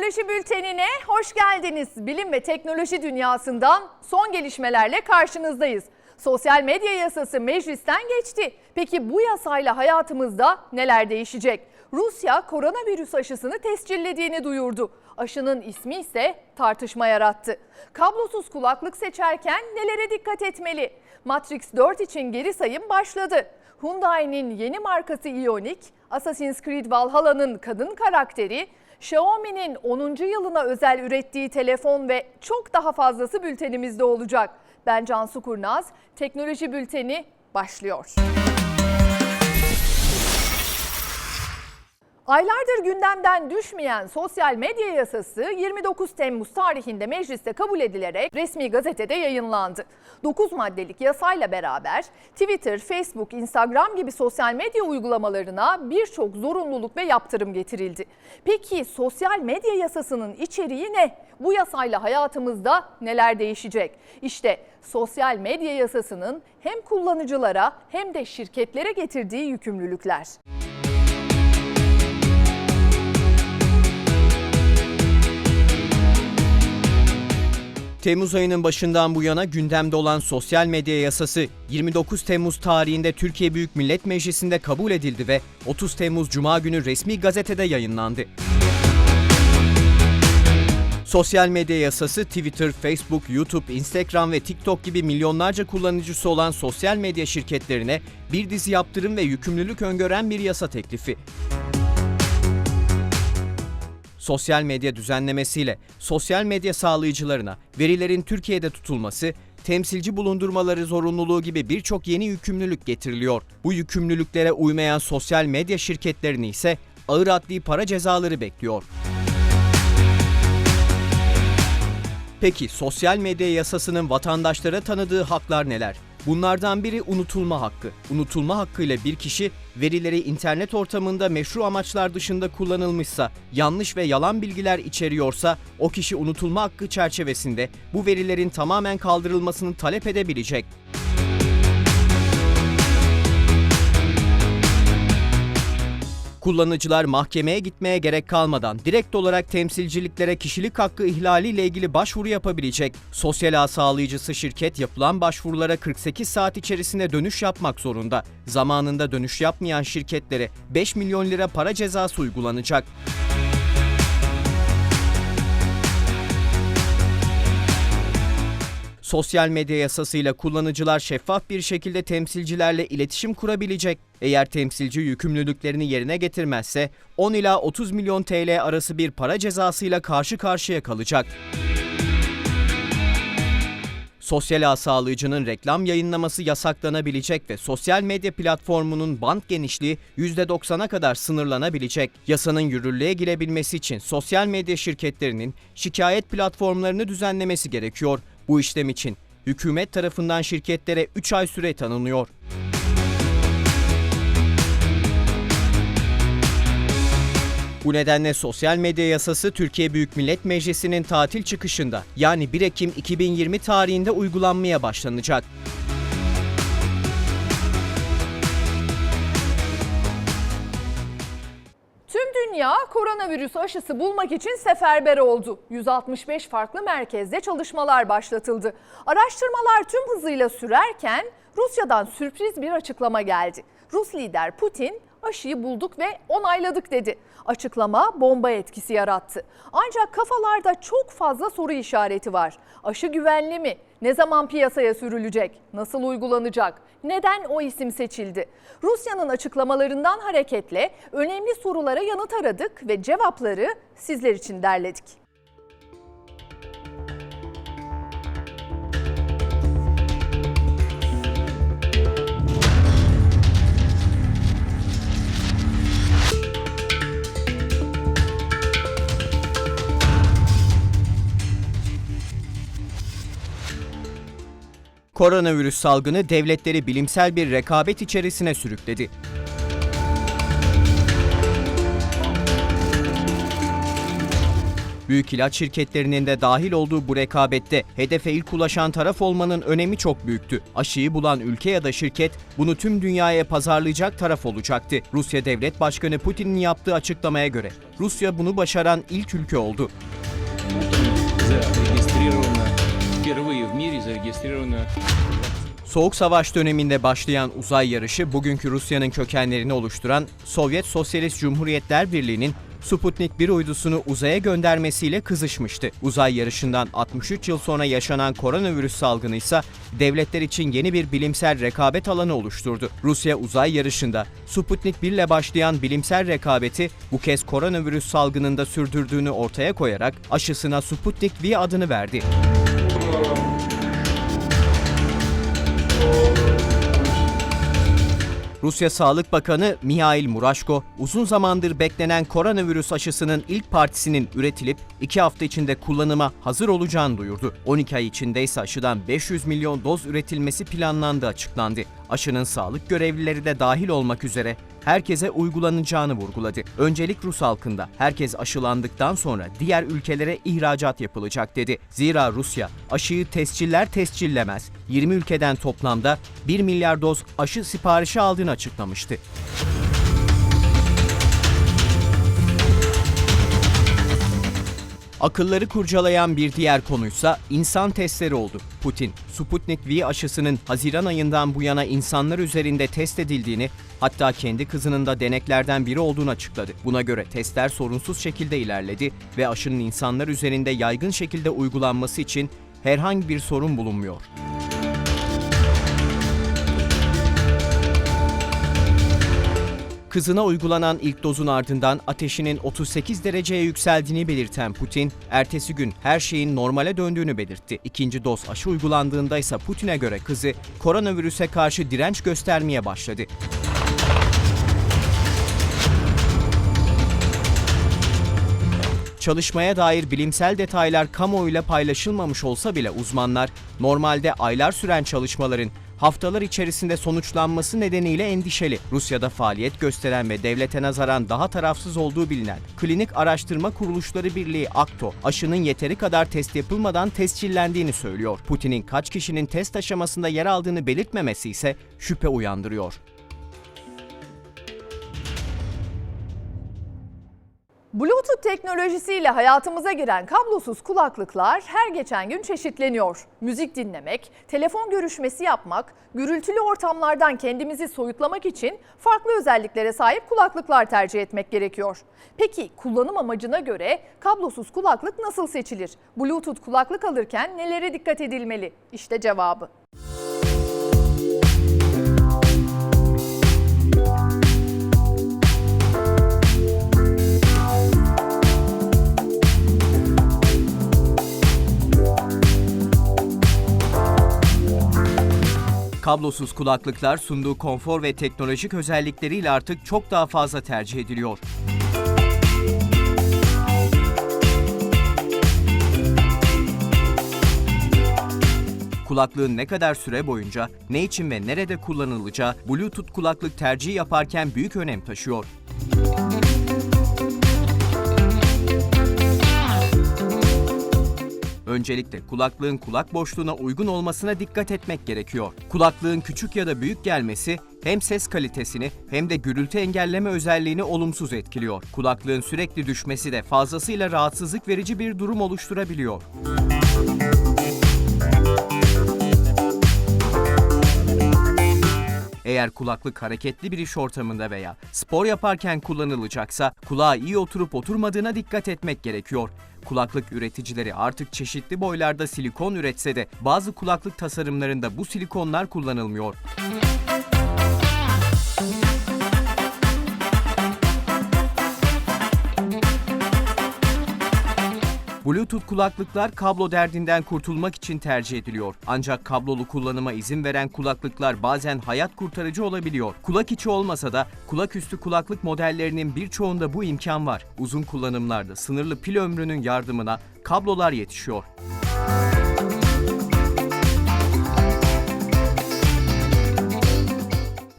Teknoloji Bülteni'ne hoş geldiniz. Bilim ve teknoloji dünyasından son gelişmelerle karşınızdayız. Sosyal medya yasası meclisten geçti. Peki bu yasayla hayatımızda neler değişecek? Rusya koronavirüs aşısını tescillediğini duyurdu. Aşının ismi ise tartışma yarattı. Kablosuz kulaklık seçerken nelere dikkat etmeli? Matrix 4 için geri sayım başladı. Hyundai'nin yeni markası Ioniq, Assassin's Creed Valhalla'nın kadın karakteri, Xiaomi'nin 10. yılına özel ürettiği telefon ve çok daha fazlası bültenimizde olacak. Ben Cansu Kurnaz, Teknoloji Bülteni başlıyor. Aylardır gündemden düşmeyen sosyal medya yasası 29 Temmuz tarihinde mecliste kabul edilerek resmi gazetede yayınlandı. 9 maddelik yasayla beraber Twitter, Facebook, Instagram gibi sosyal medya uygulamalarına birçok zorunluluk ve yaptırım getirildi. Peki sosyal medya yasasının içeriği ne? Bu yasayla hayatımızda neler değişecek? İşte sosyal medya yasasının hem kullanıcılara hem de şirketlere getirdiği yükümlülükler. Temmuz ayının başından bu yana gündemde olan sosyal medya yasası 29 Temmuz tarihinde Türkiye Büyük Millet Meclisi'nde kabul edildi ve 30 Temmuz Cuma günü resmi gazetede yayınlandı. Sosyal medya yasası Twitter, Facebook, YouTube, Instagram ve TikTok gibi milyonlarca kullanıcısı olan sosyal medya şirketlerine bir dizi yaptırım ve yükümlülük öngören bir yasa teklifi. Sosyal medya düzenlemesiyle sosyal medya sağlayıcılarına verilerin Türkiye'de tutulması, temsilci bulundurmaları zorunluluğu gibi birçok yeni yükümlülük getiriliyor. Bu yükümlülüklere uymayan sosyal medya şirketlerini ise ağır adli para cezaları bekliyor. Peki sosyal medya yasasının vatandaşlara tanıdığı haklar neler? Bunlardan biri unutulma hakkı. Unutulma hakkıyla bir kişi verileri internet ortamında meşru amaçlar dışında kullanılmışsa, yanlış ve yalan bilgiler içeriyorsa o kişi unutulma hakkı çerçevesinde bu verilerin tamamen kaldırılmasını talep edebilecek. Kullanıcılar mahkemeye gitmeye gerek kalmadan direkt olarak temsilciliklere kişilik hakkı ihlaliyle ilgili başvuru yapabilecek. Sosyal ağ sağlayıcısı şirket yapılan başvurulara 48 saat içerisinde dönüş yapmak zorunda. Zamanında dönüş yapmayan şirketlere 5 milyon lira para cezası uygulanacak. Sosyal medya yasasıyla kullanıcılar şeffaf bir şekilde temsilcilerle iletişim kurabilecek. Eğer temsilci yükümlülüklerini yerine getirmezse 10 ila 30 milyon TL arası bir para cezasıyla karşı karşıya kalacak. Sosyal ağ sağlayıcının reklam yayınlaması yasaklanabilecek ve sosyal medya platformunun band genişliği %90'a kadar sınırlanabilecek. Yasanın yürürlüğe girebilmesi için sosyal medya şirketlerinin şikayet platformlarını düzenlemesi gerekiyor. Bu işlem için hükümet tarafından şirketlere 3 ay süre tanınıyor. Bu nedenle sosyal medya yasası Türkiye Büyük Millet Meclisi'nin tatil çıkışında yani 1 Ekim 2020 tarihinde uygulanmaya başlanacak. Dünya koronavirüs aşısı bulmak için seferber oldu. 165 farklı merkezde çalışmalar başlatıldı. Araştırmalar tüm hızıyla sürerken Rusya'dan sürpriz bir açıklama geldi. Rus lider Putin aşıyı bulduk ve onayladık dedi. Açıklama bomba etkisi yarattı. Ancak kafalarda çok fazla soru işareti var. Aşı güvenli mi? Ne zaman piyasaya sürülecek? Nasıl uygulanacak? Neden o isim seçildi? Rusya'nın açıklamalarından hareketle önemli sorulara yanıt aradık ve cevapları sizler için derledik. Koronavirüs salgını devletleri bilimsel bir rekabet içerisine sürükledi. Büyük ilaç şirketlerinin de dahil olduğu bu rekabette hedefe ilk ulaşan taraf olmanın önemi çok büyüktü. Aşıyı bulan ülke ya da şirket bunu tüm dünyaya pazarlayacak taraf olacaktı. Rusya Devlet Başkanı Putin'in yaptığı açıklamaya göre Rusya bunu başaran ilk ülke oldu. зарегистрировано, впервые в мире зарегистрировано Soğuk Savaş döneminde başlayan uzay yarışı bugünkü Rusya'nın kökenlerini oluşturan Sovyet Sosyalist Cumhuriyetler Birliği'nin Sputnik 1 uydusunu uzaya göndermesiyle kızışmıştı. Uzay yarışından 63 yıl sonra yaşanan koronavirüs salgını ise devletler için yeni bir bilimsel rekabet alanı oluşturdu. Rusya uzay yarışında Sputnik 1 ile başlayan bilimsel rekabeti bu kez koronavirüs salgınında sürdürdüğünü ortaya koyarak aşısına Sputnik V adını verdi. Rusya Sağlık Bakanı Mihail Murashko, uzun zamandır beklenen koronavirüs aşısının ilk partisinin üretilip 2 hafta içinde kullanıma hazır olacağını duyurdu. 12 ay içinde ise aşıdan 500 milyon doz üretilmesi planlandığı açıklandı. Aşının sağlık görevlileri de dahil olmak üzere herkese uygulanacağını vurguladı. Öncelik Rus halkında herkes aşılandıktan sonra diğer ülkelere ihracat yapılacak dedi. Zira Rusya aşıyı tesciller tescillemez 20 ülkeden toplamda 1 milyar doz aşı siparişi aldığını açıklamıştı. Akılları kurcalayan bir diğer konuysa insan testleri oldu. Putin, Sputnik V aşısının Haziran ayından bu yana insanlar üzerinde test edildiğini, hatta kendi kızının da deneklerden biri olduğunu açıkladı. Buna göre testler sorunsuz şekilde ilerledi ve aşının insanlar üzerinde yaygın şekilde uygulanması için herhangi bir sorun bulunmuyor. Kızına uygulanan ilk dozun ardından ateşinin 38 dereceye yükseldiğini belirten Putin, ertesi gün her şeyin normale döndüğünü belirtti. İkinci doz aşı uygulandığında ise Putin'e göre kızı koronavirüse karşı direnç göstermeye başladı. Çalışmaya dair bilimsel detaylar kamuoyuyla paylaşılmamış olsa bile uzmanlar normalde aylar süren çalışmaların haftalar içerisinde sonuçlanması nedeniyle endişeli. Rusya'da faaliyet gösteren ve devlete nazaran daha tarafsız olduğu bilinen Klinik Araştırma Kuruluşları Birliği AKTO, aşının yeteri kadar test yapılmadan tescillendiğini söylüyor. Putin'in kaç kişinin test aşamasında yer aldığını belirtmemesi ise şüphe uyandırıyor. Bluetooth teknolojisiyle hayatımıza giren kablosuz kulaklıklar her geçen gün çeşitleniyor. Müzik dinlemek, telefon görüşmesi yapmak, gürültülü ortamlardan kendimizi soyutlamak için farklı özelliklere sahip kulaklıklar tercih etmek gerekiyor. Peki kullanım amacına göre kablosuz kulaklık nasıl seçilir? Bluetooth kulaklık alırken nelere dikkat edilmeli? İşte cevabı. Kablosuz kulaklıklar sunduğu konfor ve teknolojik özellikleriyle artık çok daha fazla tercih ediliyor. Kulaklığın ne kadar süre boyunca, ne için ve nerede kullanılacağı Bluetooth kulaklık tercihi yaparken büyük önem taşıyor. Öncelikle kulaklığın kulak boşluğuna uygun olmasına dikkat etmek gerekiyor. Kulaklığın küçük ya da büyük gelmesi hem ses kalitesini hem de gürültü engelleme özelliğini olumsuz etkiliyor. Kulaklığın sürekli düşmesi de fazlasıyla rahatsızlık verici bir durum oluşturabiliyor. Eğer kulaklık hareketli bir iş ortamında veya spor yaparken kullanılacaksa kulağa iyi oturup oturmadığına dikkat etmek gerekiyor. Kulaklık üreticileri artık çeşitli boylarda silikon üretse de bazı kulaklık tasarımlarında bu silikonlar kullanılmıyor. Bluetooth kulaklıklar kablo derdinden kurtulmak için tercih ediliyor. Ancak kablolu kullanıma izin veren kulaklıklar bazen hayat kurtarıcı olabiliyor. Kulak içi olmasa da kulak üstü kulaklık modellerinin birçoğunda bu imkan var. Uzun kullanımlarda sınırlı pil ömrünün yardımına kablolar yetişiyor.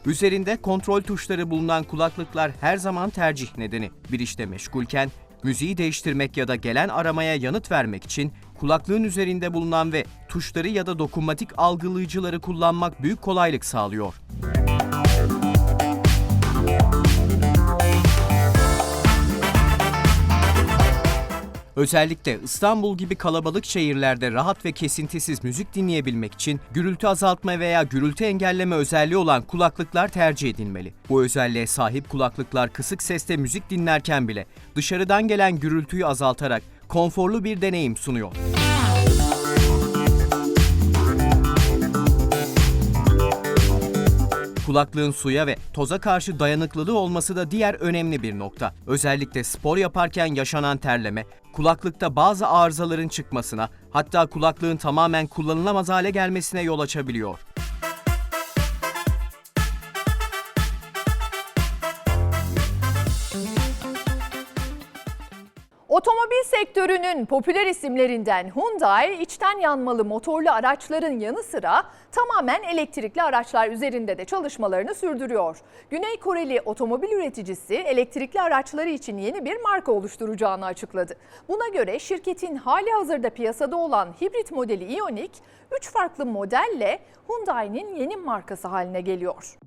Üzerinde kontrol tuşları bulunan kulaklıklar her zaman tercih nedeni. Bir işte meşgulken Müziği değiştirmek ya da gelen aramaya yanıt vermek için kulaklığın üzerinde bulunan ve tuşları ya da dokunmatik algılayıcıları kullanmak büyük kolaylık sağlıyor. Özellikle İstanbul gibi kalabalık şehirlerde rahat ve kesintisiz müzik dinleyebilmek için gürültü azaltma veya gürültü engelleme özelliği olan kulaklıklar tercih edilmeli. Bu özelliğe sahip kulaklıklar kısık sesle müzik dinlerken bile dışarıdan gelen gürültüyü azaltarak konforlu bir deneyim sunuyor. Kulaklığın suya ve toza karşı dayanıklılığı olması da diğer önemli bir nokta. Özellikle spor yaparken yaşanan terleme, kulaklıkta bazı arızaların çıkmasına, hatta kulaklığın tamamen kullanılamaz hale gelmesine yol açabiliyor. Sektörünün popüler isimlerinden Hyundai, içten yanmalı motorlu araçların yanı sıra tamamen elektrikli araçlar üzerinde de çalışmalarını sürdürüyor. Güney Koreli otomobil üreticisi elektrikli araçları için yeni bir marka oluşturacağını açıkladı. Buna göre şirketin hali hazırda piyasada olan hibrit modeli Ioniq, 3 farklı modelle Hyundai'nin yeni markası haline geliyor.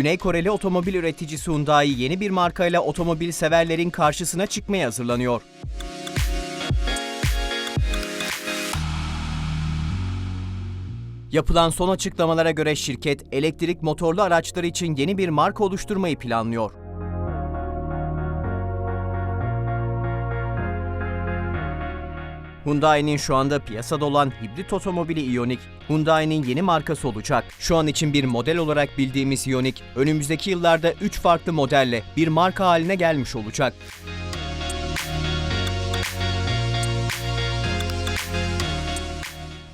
Güney Koreli otomobil üreticisi Hyundai yeni bir markayla otomobil severlerin karşısına çıkmaya hazırlanıyor. Yapılan son açıklamalara göre şirket elektrik motorlu araçları için yeni bir marka oluşturmayı planlıyor. Hyundai'nin şu anda piyasada olan hibrit otomobili Ioniq, Hyundai'nin yeni markası olacak. Şu an için bir model olarak bildiğimiz Ioniq, önümüzdeki yıllarda 3 farklı modelle bir marka haline gelmiş olacak.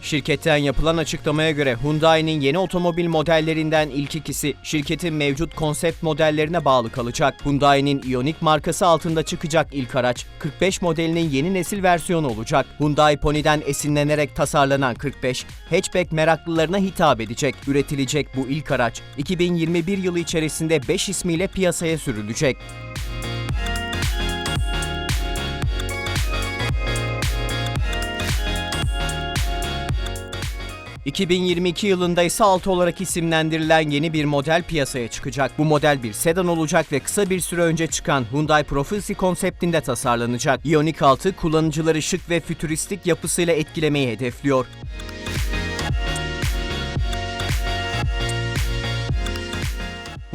Şirketten yapılan açıklamaya göre Hyundai'nin yeni otomobil modellerinden ilk ikisi şirketin mevcut konsept modellerine bağlı kalacak. Hyundai'nin Ioniq markası altında çıkacak ilk araç 45 modelinin yeni nesil versiyonu olacak. Hyundai Pony'den esinlenerek tasarlanan 45, hatchback meraklılarına hitap edecek. Üretilecek bu ilk araç 2021 yılı içerisinde 5 ismiyle piyasaya sürülecek. 2022 yılında ise 6 olarak isimlendirilen yeni bir model piyasaya çıkacak. Bu model bir sedan olacak ve kısa bir süre önce çıkan Hyundai Prophecy konseptinde tasarlanacak. Ioniq 6 kullanıcıları şık ve fütüristik yapısıyla etkilemeyi hedefliyor.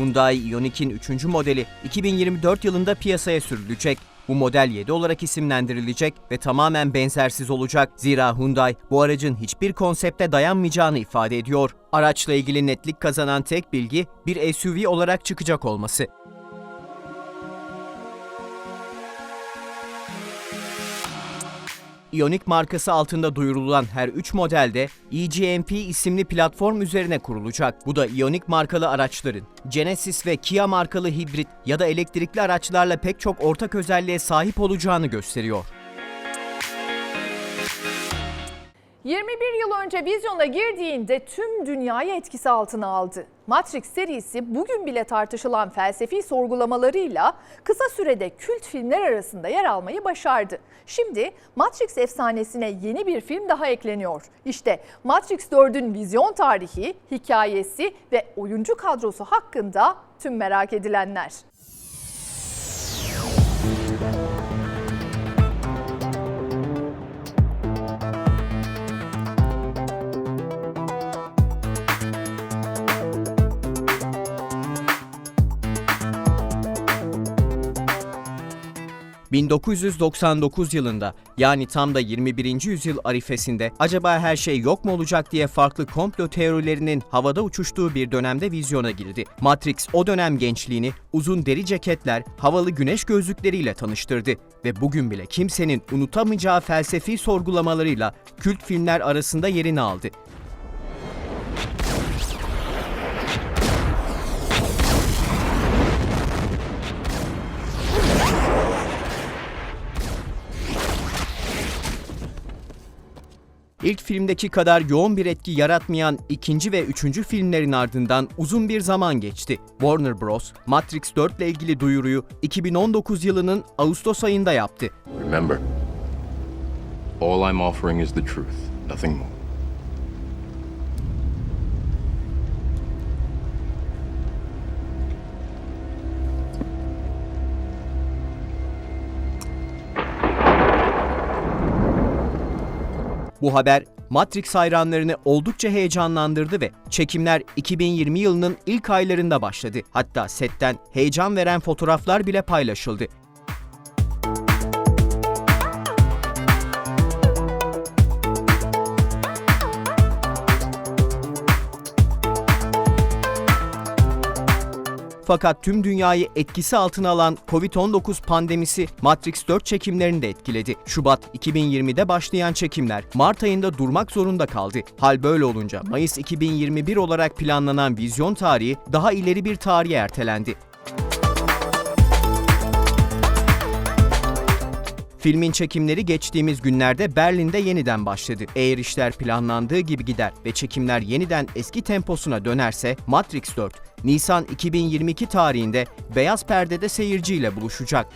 Hyundai Ioniq'in 3. modeli 2024 yılında piyasaya sürülecek. Bu model 7 olarak isimlendirilecek ve tamamen benzersiz olacak. Zira Hyundai bu aracın hiçbir konsepte dayanmayacağını ifade ediyor. Araçla ilgili netlik kazanan tek bilgi bir SUV olarak çıkacak olması. Ioniq markası altında duyurulan her 3 modelde eGMP isimli platform üzerine kurulacak. Bu da Ioniq markalı araçların Genesis ve Kia markalı hibrit ya da elektrikli araçlarla pek çok ortak özelliğe sahip olacağını gösteriyor. 21 yıl önce vizyona girdiğinde tüm dünyayı etkisi altına aldı. Matrix serisi bugün bile tartışılan felsefi sorgulamalarıyla kısa sürede kült filmler arasında yer almayı başardı. Şimdi Matrix efsanesine yeni bir film daha ekleniyor. İşte Matrix 4'ün vizyon tarihi, hikayesi ve oyuncu kadrosu hakkında tüm merak edilenler. ...1999 yılında yani tam da 21. yüzyıl arifesinde acaba her şey yok mu olacak diye farklı komplo teorilerinin havada uçuştuğu bir dönemde vizyona girdi. Matrix o dönem gençliğini uzun deri ceketler, havalı güneş gözlükleriyle tanıştırdı ve bugün bile kimsenin unutamayacağı felsefi sorgulamalarıyla kült filmler arasında yerini aldı. İlk filmdeki kadar yoğun bir etki yaratmayan ikinci ve üçüncü filmlerin ardından uzun bir zaman geçti. Warner Bros. Matrix 4 ile ilgili duyuruyu 2019 yılının Ağustos ayında yaptı. Remember, all I'm offering is the truth, nothing more. Bu haber Matrix hayranlarını oldukça heyecanlandırdı ve çekimler 2020 yılının ilk aylarında başladı. Hatta setten heyecan veren fotoğraflar bile paylaşıldı. Fakat tüm dünyayı etkisi altına alan Covid-19 pandemisi Matrix 4 çekimlerini de etkiledi. Şubat 2020'de başlayan çekimler Mart ayında durmak zorunda kaldı. Hal böyle olunca Mayıs 2021 olarak planlanan vizyon tarihi daha ileri bir tarihe ertelendi. Filmin çekimleri geçtiğimiz günlerde Berlin'de yeniden başladı. Eğer işler planlandığı gibi gider ve çekimler yeniden eski temposuna dönerse Matrix 4 Nisan 2022 tarihinde beyaz perdede seyirciyle buluşacak.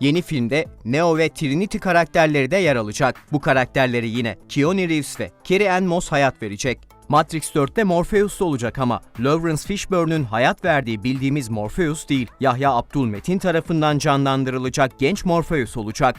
Yeni filmde Neo ve Trinity karakterleri de yer alacak. Bu karakterleri yine Keanu Reeves ve Carrie Ann Moss hayat verecek. Matrix 4'te Morpheus olacak ama Lawrence Fishburne'ün hayat verdiği bildiğimiz Morpheus değil, Yahya Abdülmetin tarafından canlandırılacak genç Morpheus olacak.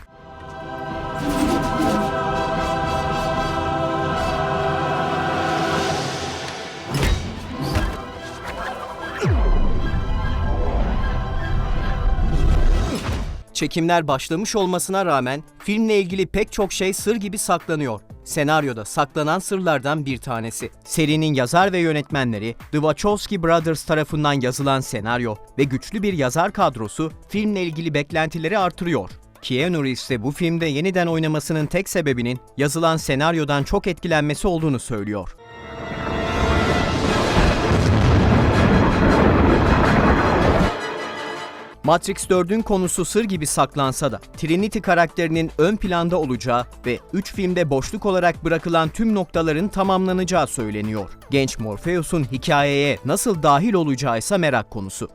Çekimler başlamış olmasına rağmen filmle ilgili pek çok şey sır gibi saklanıyor. Senaryoda saklanan sırlardan bir tanesi. Serinin yazar ve yönetmenleri The Wachowski Brothers tarafından yazılan senaryo ve güçlü bir yazar kadrosu filmle ilgili beklentileri artırıyor. Keanu Reeves de bu filmde yeniden oynamasının tek sebebinin yazılan senaryodan çok etkilenmesi olduğunu söylüyor. Matrix 4'ün konusu sır gibi saklansa da Trinity karakterinin ön planda olacağı ve 3 filmde boşluk olarak bırakılan tüm noktaların tamamlanacağı söyleniyor. Genç Morpheus'un hikayeye nasıl dahil olacağı ise merak konusu.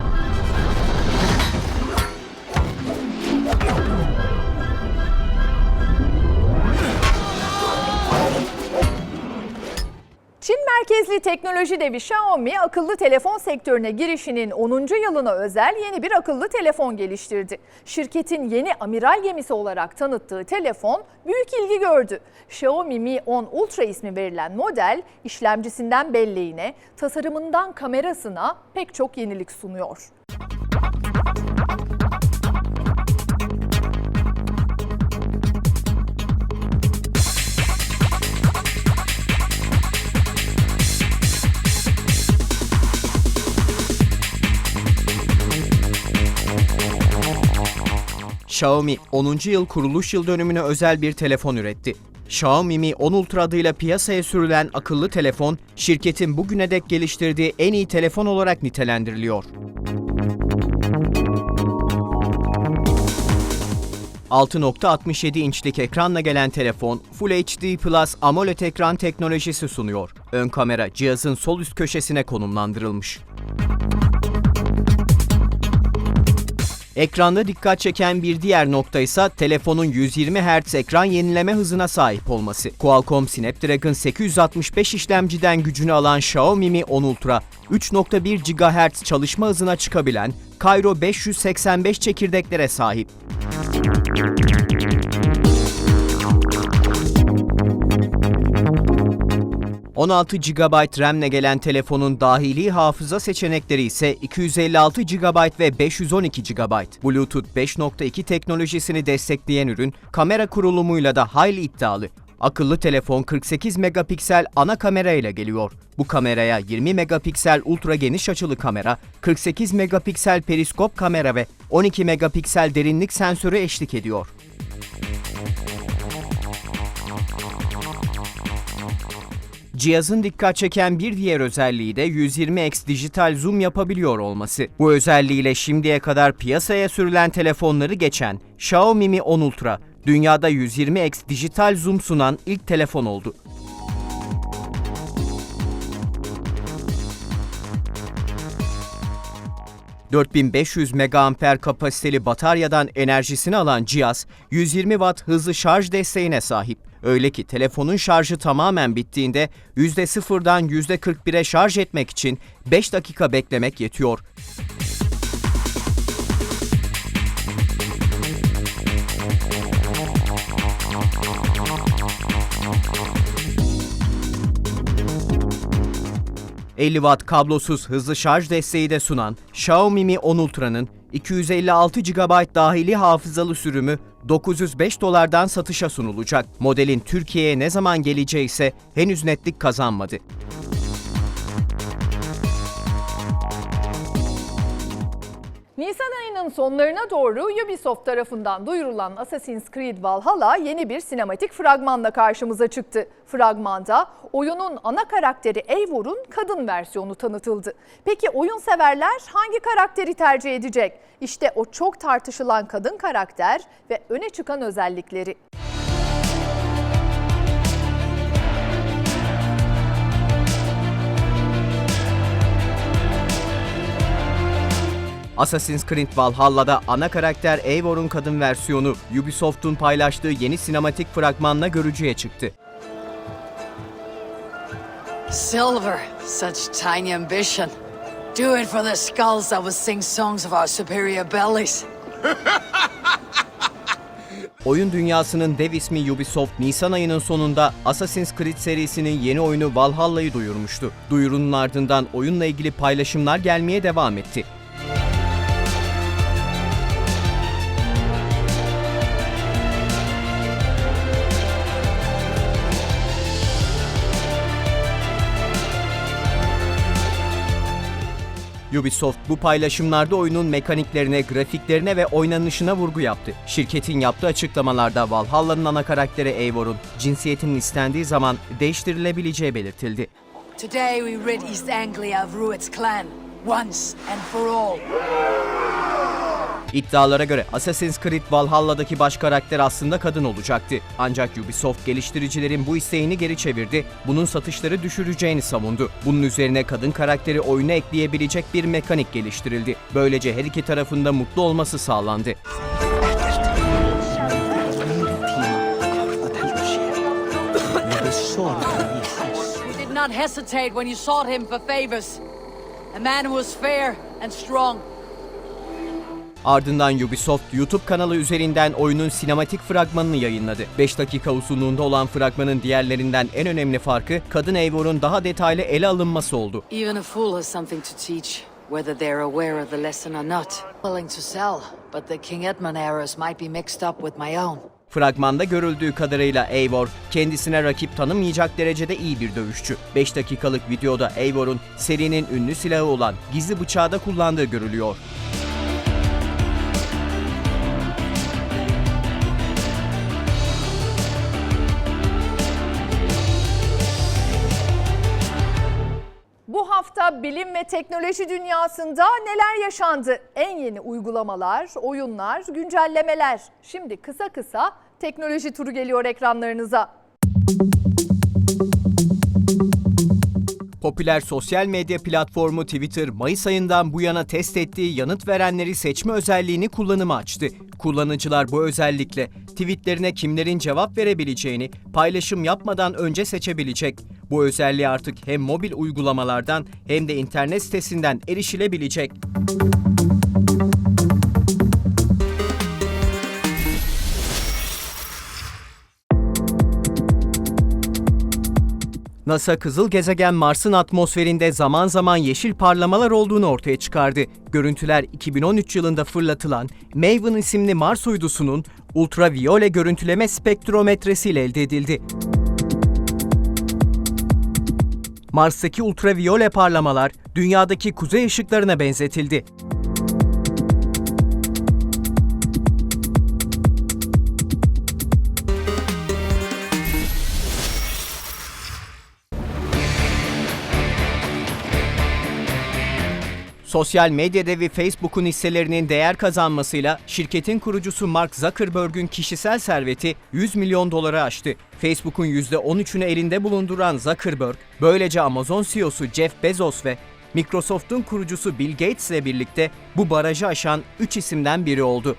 Merkezli teknoloji devi Xiaomi akıllı telefon sektörüne girişinin 10. yılına özel yeni bir akıllı telefon geliştirdi. Şirketin yeni amiral gemisi olarak tanıttığı telefon büyük ilgi gördü. Xiaomi Mi 10 Ultra ismi verilen model işlemcisinden belleğine, tasarımından kamerasına pek çok yenilik sunuyor. Xiaomi 10. yıl kuruluş yıl dönümüne özel bir telefon üretti. Xiaomi Mi 10 Ultra adıyla piyasaya sürülen akıllı telefon, şirketin bugüne dek geliştirdiği en iyi telefon olarak nitelendiriliyor. ...6.67 inçlik ekranla gelen telefon, Full HD Plus AMOLED ekran teknolojisi sunuyor. Ön kamera cihazın sol üst köşesine konumlandırılmış. Ekranda dikkat çeken bir diğer nokta ise telefonun 120 Hz ekran yenileme hızına sahip olması. Qualcomm Snapdragon 865 işlemciden gücünü alan Xiaomi Mi 10 Ultra, 3.1 GHz çalışma hızına çıkabilen Cairo 585 çekirdeklere sahip. ...16 GB RAM'le gelen telefonun dahili hafıza seçenekleri ise 256 GB ve 512 GB. Bluetooth 5.2 teknolojisini destekleyen ürün, kamera kurulumuyla da hayli iddialı. Akıllı telefon 48 megapiksel ana kamera ile geliyor. Bu kameraya 20 megapiksel ultra geniş açılı kamera, 48 megapiksel periskop kamera ve 12 megapiksel derinlik sensörü eşlik ediyor. Cihazın dikkat çeken bir diğer özelliği de 120x dijital zoom yapabiliyor olması. Bu özelliğiyle şimdiye kadar piyasaya sürülen telefonları geçen Xiaomi Mi 10 Ultra, dünyada 120x dijital zoom sunan ilk telefon oldu. ...4500 mAh kapasiteli bataryadan enerjisini alan cihaz, 120 Watt hızlı şarj desteğine sahip. Öyle ki telefonun şarjı tamamen bittiğinde %0'dan %41'e şarj etmek için 5 dakika beklemek yetiyor. ...50 Watt kablosuz hızlı şarj desteği de sunan Xiaomi Mi 10 Ultra'nın 256 GB dahili hafızalı sürümü 905 dolardan satışa sunulacak. Modelin Türkiye'ye ne zaman geleceği ise henüz netlik kazanmadı. Nisan ayının sonlarına doğru Ubisoft tarafından duyurulan Assassin's Creed Valhalla yeni bir sinematik fragmanla karşımıza çıktı. Fragmanda oyunun ana karakteri Eivor'un kadın versiyonu tanıtıldı. Peki oyun severler hangi karakteri tercih edecek? İşte o çok tartışılan kadın karakter ve öne çıkan özellikleri. Assassin's Creed Valhalla'da ana karakter Eivor'un kadın versiyonu Ubisoft'un paylaştığı yeni sinematik fragmanla görücüye çıktı. Silver, such tiny ambition. Do it for the skulls that will sing songs of our superior bellies. Oyun dünyasının dev ismi Ubisoft, Nisan ayının sonunda Assassin's Creed serisinin yeni oyunu Valhalla'yı duyurmuştu. Duyurunun ardından oyunla ilgili paylaşımlar gelmeye devam etti. Ubisoft bu paylaşımlarda oyunun mekaniklerine, grafiklerine ve oynanışına vurgu yaptı. Şirketin yaptığı açıklamalarda Valhalla'nın ana karakteri Eivor'un cinsiyetinin istendiği zaman değiştirilebileceği belirtildi. Today we rid East Anglia of Ruit's clan, once and for all. İddialara göre Assassin's Creed Valhalla'daki baş karakter aslında kadın olacaktı. Ancak Ubisoft geliştiricilerin bu isteğini geri çevirdi, bunun satışları düşüreceğini savundu. Bunun üzerine kadın karakteri oyuna ekleyebilecek bir mekanik geliştirildi. Böylece her iki tarafında mutlu olması sağlandı. Not hesitate when you sought him for favors. A man who was fair and strong. Ardından Ubisoft YouTube kanalı üzerinden oyunun sinematik fragmanını yayınladı. 5 dakika uzunluğunda olan fragmanın diğerlerinden en önemli farkı kadın Eivor'un daha detaylı ele alınması oldu. Even a fool has something to teach, whether they're aware of the lesson or not. Willing to sell, but the King Edmund errors might be mixed up with my own. Fragmanda görüldüğü kadarıyla Eivor kendisine rakip tanımayacak derecede iyi bir dövüşçü. 5 dakikalık videoda Eivor'un serinin ünlü silahı olan gizli bıçağı da kullandığı görülüyor. Bilim ve teknoloji dünyasında neler yaşandı? En yeni uygulamalar, oyunlar, güncellemeler. Şimdi kısa kısa teknoloji turu geliyor ekranlarınıza. Popüler sosyal medya platformu Twitter, Mayıs ayından bu yana test ettiği yanıt verenleri seçme özelliğini kullanıma açtı. Kullanıcılar bu özellikle tweetlerine kimlerin cevap verebileceğini paylaşım yapmadan önce seçebilecek. Bu özelliği artık hem mobil uygulamalardan hem de internet sitesinden erişilebilecek. NASA kızıl gezegen Mars'ın atmosferinde zaman zaman yeşil parlamalar olduğunu ortaya çıkardı. Görüntüler 2013 yılında fırlatılan Maven isimli Mars uydusunun ultraviyole görüntüleme spektrometresiyle elde edildi. Mars'taki ultraviyole parlamalar dünyadaki kuzey ışıklarına benzetildi. Sosyal medya devi Facebook'un hisselerinin değer kazanmasıyla şirketin kurucusu Mark Zuckerberg'ün kişisel serveti 100 milyon doları aştı. Facebook'un %13'ünü elinde bulunduran Zuckerberg, böylece Amazon CEO'su Jeff Bezos ve Microsoft'un kurucusu Bill Gates ile birlikte bu barajı aşan 3 isimden biri oldu.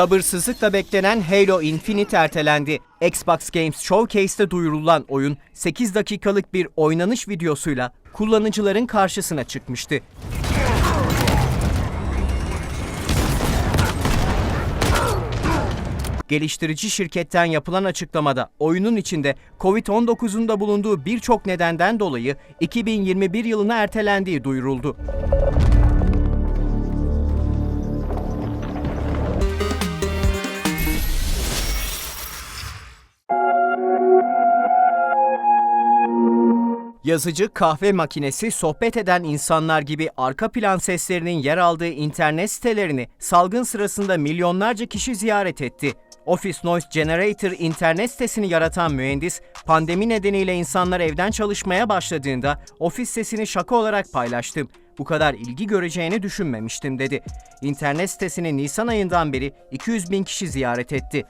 Sabırsızlıkla beklenen Halo Infinite ertelendi. Xbox Games Showcase'te duyurulan oyun 8 dakikalık bir oynanış videosuyla kullanıcıların karşısına çıkmıştı. Geliştirici şirketten yapılan açıklamada oyunun içinde Covid-19'un da bulunduğu birçok nedenden dolayı 2021 yılına ertelendiği duyuruldu. Yazıcı, kahve makinesi, sohbet eden insanlar gibi arka plan seslerinin yer aldığı internet sitelerini salgın sırasında milyonlarca kişi ziyaret etti. Office Noise Generator internet sitesini yaratan mühendis, pandemi nedeniyle insanlar evden çalışmaya başladığında ofis sesini şaka olarak paylaştım. Bu kadar ilgi göreceğini düşünmemiştim dedi. İnternet sitesini Nisan ayından beri 200 bin kişi ziyaret etti.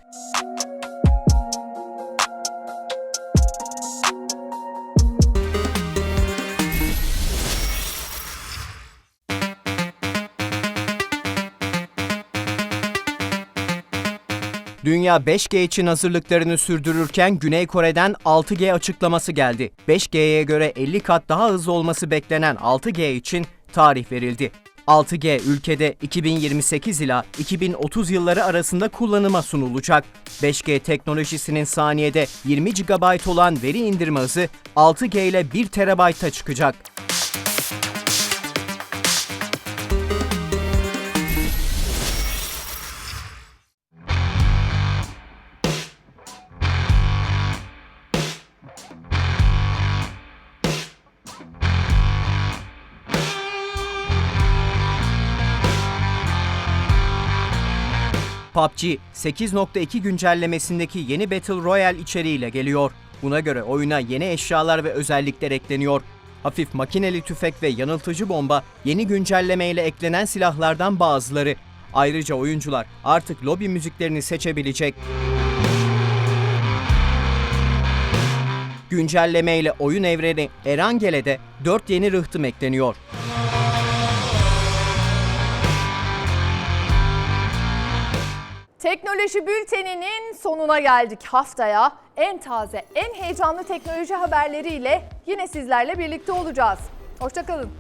Dünya 5G için hazırlıklarını sürdürürken Güney Kore'den 6G açıklaması geldi. 5G'ye göre 50 kat daha hızlı olması beklenen 6G için tarih verildi. 6G ülkede 2028 ila 2030 yılları arasında kullanıma sunulacak. 5G teknolojisinin saniyede 20 GB olan veri indirme hızı 6G ile 1 TB'a çıkacak. PUBG 8.2 güncellemesindeki yeni Battle Royale içeriğiyle geliyor. Buna göre oyuna yeni eşyalar ve özellikler ekleniyor. Hafif makineli tüfek ve yanıltıcı bomba yeni güncellemeyle eklenen silahlardan bazıları. Ayrıca oyuncular artık lobi müziklerini seçebilecek. Güncellemeyle oyun evreni Erangel'e 4 yeni rıhtım ekleniyor. Teknoloji bülteninin sonuna geldik. Haftaya en taze, en heyecanlı teknoloji haberleriyle yine sizlerle birlikte olacağız. Hoşçakalın.